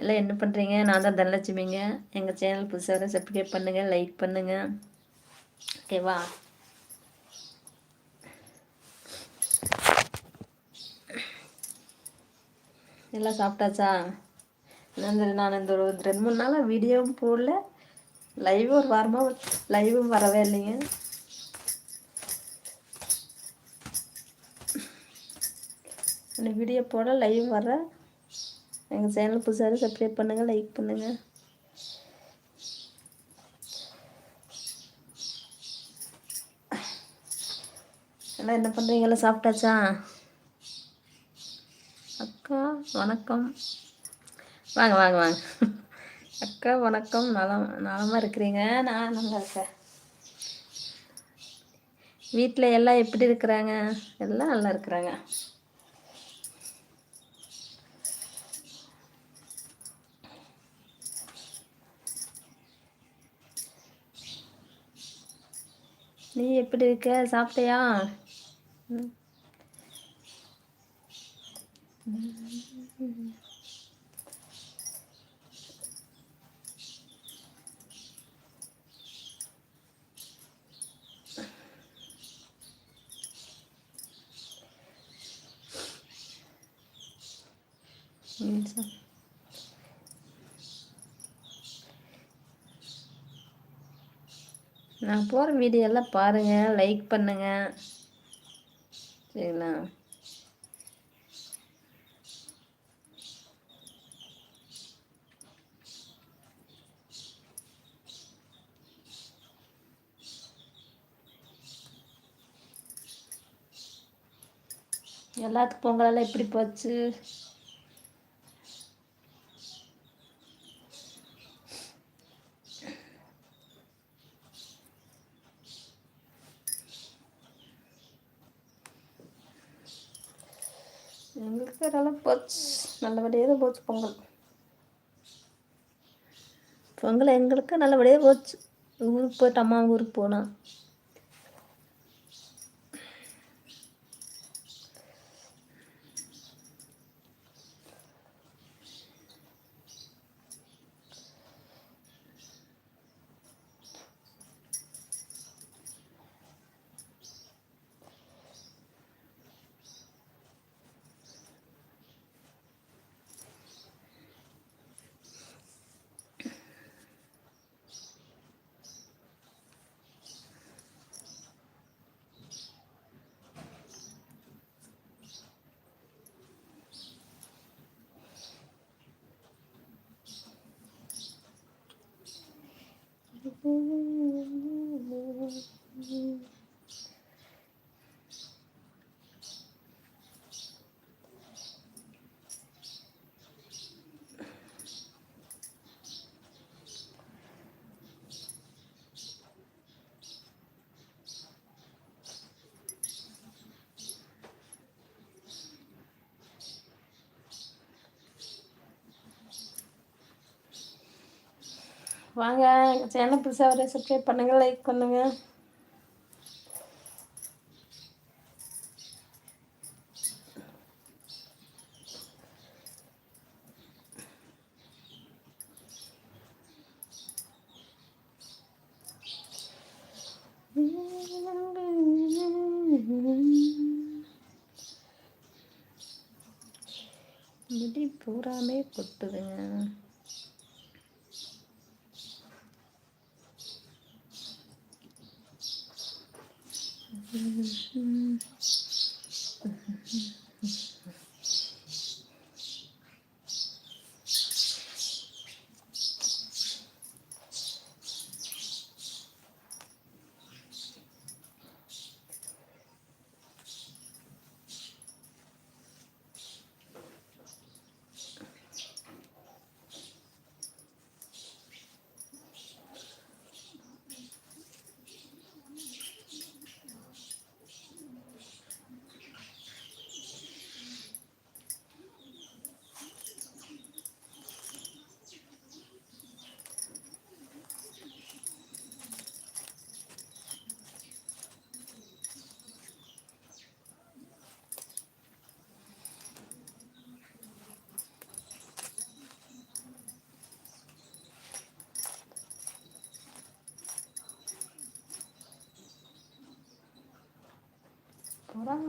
எல்லாம் என்ன பண்ணுறீங்க நான் தான் தனலட்சுமிங்க. எங்கள் சேனல் புதுசாக சப்ஸ்கிரைப் பண்ணுங்கள் லைக் பண்ணுங்கள் ஓகேவா எல்லாம் சாப்பிட்டாச்சா? நான் இந்த நான் இந்த ஒரு ரெண்டு மூணு நாளாக வீடியோவும் போடல. லைவும் ஒரு வாரமாக லைவும் வரவே இல்லைங்க. வீடியோ போட லைவ் வர. எங்கள் சேனல் புதுசாக சப்ஸ்கிரைப் பண்ணுங்கள் லைக் பண்ணுங்கள் எல்லாம் என்ன பண்ணுறீங்க எல்லாம் சாப்பிட்டாச்சா? அக்கா வணக்கம். வாங்க வாங்க வாங்க. அக்கா வணக்கம். நலம் நலமாக இருக்கிறீங்க? நான் நல்லா இருக்கேன். வீட்டில் எல்லாம் எப்படி இருக்கிறாங்க? எல்லாம் நல்லா இருக்கிறாங்க. நீ எப்படி இருக்க சாப்பிட்டியா ம். ம், நான் போகிற வீடியோ எல்லாம் பாருங்கள் லைக் பண்ணுங்கள் சரிங்களா? எல்லாத்துக்கும் பொங்கலெல்லாம் எப்படி போச்சு? எங்களுக்கு போச்சு. நல்லபடியாக தான் போச்சு பொங்கல். பொங்கல் எங்களுக்கு நல்லபடியாக போச்சு. ஊருக்கு போயிட்டு அம்மா ஊருக்கு போனால் வாங்க சேனல் புதுசாக வர சப்ஸ்கிரைப் பண்ணுங்கள் லைக் பண்ணுங்கள் முடி பூராமே கொட்டுதுங்க. Mm-hmm.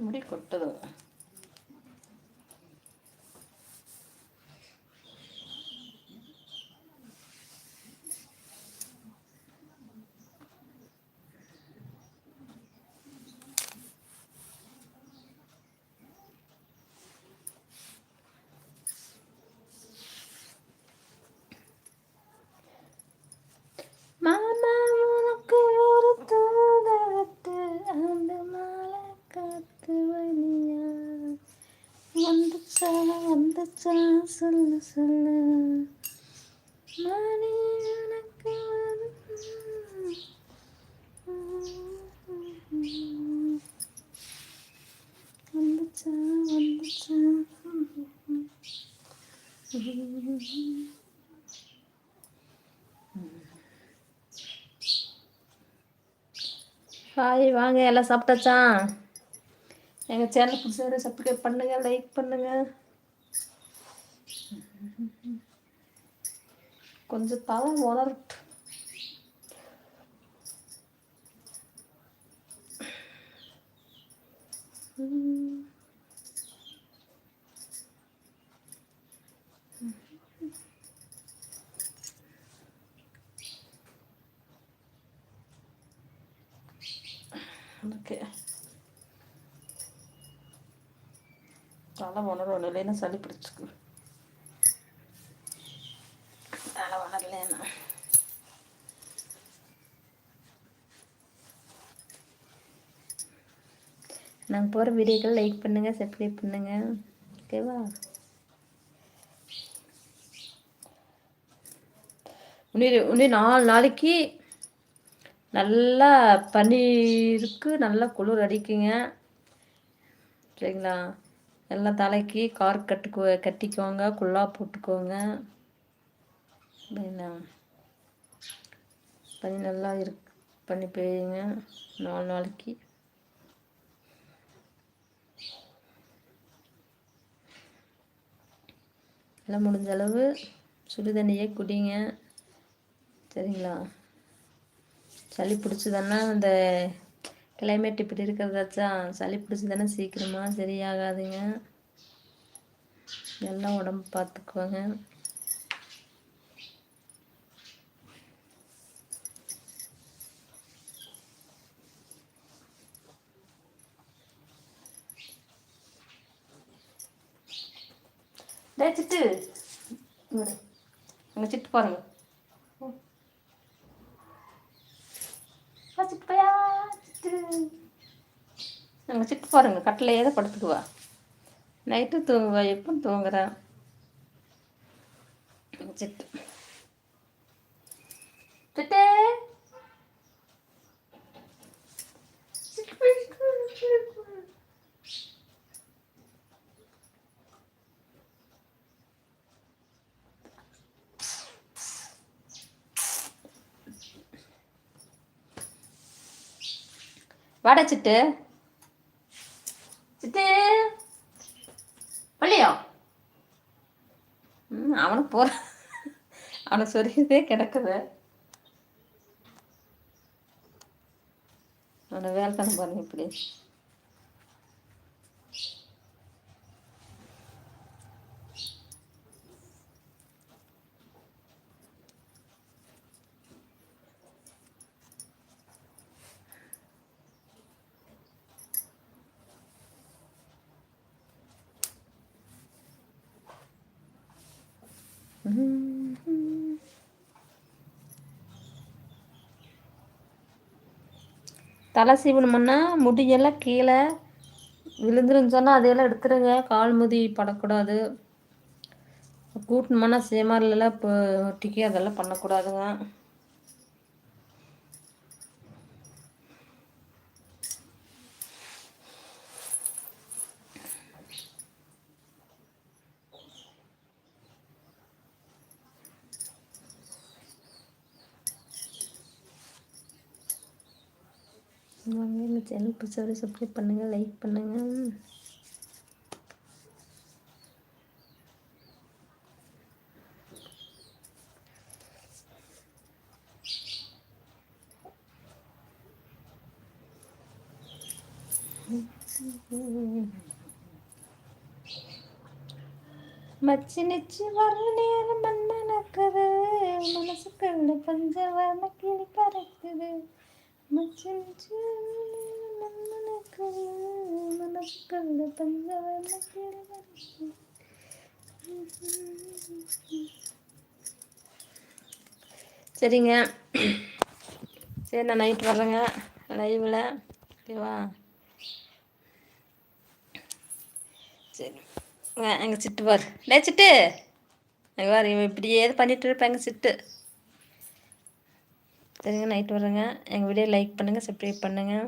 முடி கொட்டுது மாமா உனக்கு ஒரு தூதரத்து அந்த மாலை காத்து வழியா வந்துச்சா வந்துச்சா சொல்லு சொல்லு. மணி எனக்கு வந்துச்சா வந்துச்சா? ஹாய் வாங்க எல்லாம் சாப்பிட்டாச்சா? எங்கள் சேனல் பிடிச்சவரை சப்ஸ்கிரைப் பண்ணுங்கள் லைக் பண்ணுங்கள் கொஞ்சம் தலை உணரட்டு ஓகே. தலை உணர்வு இல்லைன்னா சளி பிடிச்சிக்கு தலை உணரலன்னா நாங்கள் போகிற வீடியோக்கள் லைக் பண்ணுங்கள் சப்ஸ்கிரைப் பண்ணுங்கள் ஓகேவா இன்னும் இன்னும் நாலு நாளைக்கு நல்லா பனி இருக்கு நல்லா குளிர் அடிக்குங்க. சரிங்களா? நல்லா தலைக்கு கார் கட்டுக்கோ கட்டிக்கோங்க குல்லா போட்டுக்கோங்க. பனி நல்லா இருக்கு பண்ணி பெய்யுங்க நாலு நாளைக்கு. எல்லாம் முடிஞ்ச அளவு சுடு தண்ணியே குடிங்க. சரிங்களா? சளி பிடிச்சதுன்னா அந்த கிளைமேட் இப்படி இருக்கிறதாச்சும் சளி பிடிச்சதுன்னா சீக்கிரமாக சரியாகாதுங்க. நல்லா உடம்பு பார்த்துக்குவாங்க சிட்டு அங்கே சிட்டு பாருங்க. சிப்பையா நாங்கள் சிட்டு பாருங்க கட்டிலையே தான் படுத்துக்குவா நைட்டு தூங்குவா எப்போ தூங்குறா? சிட்டு சிட்டே வாடா சிட்டு. சிட்டு. பள்ளியோ? ம் அவனுக்கு போற. அவனுக்கு சொரியுதே கிடக்குது. அவனை வேலை தானே பாருங்க இப்படி. தலை சீவனமுன்னா முடியெல்லாம் கீழே விழுந்துருன்னு சொன்னால் அதையெல்லாம் எடுத்துருங்க. கால் முதி படக்கூடாது. கூட்டணுமானா சேமாரிலலாம் இப்போ ஒட்டிக்கி அதெல்லாம் பண்ணக்கூடாதுங்க. வாங்க இந்த சேனல் பிடிச்சவரை சப்ஸ்கிரைப் பண்ணுங்கள் லைக் பண்ணுங்கள் Mm-hmm. மச்சி நிச்சி வர நேரம் மண் மணக்குது மனசுக்குள்ள பஞ்ச வர்ண கிளி பறக்குது மச்சி சரிங்க. சரி நான் நைட் வர்றேங்க. லைவில் ஓகேவா சரி. எங்கள் சிட்டு பாரு. டே சிட்டு. அங்கே பாரு இவன் இப்படியே பண்ணிட்டு இருப்பேன் எங்கள் சிட்டு. சரிங்க நைட் வரேங்க எங்கள் வீடியோ லைக் பண்ணுங்கள் சப்ஸ்கிரைப் பண்ணுங்கள்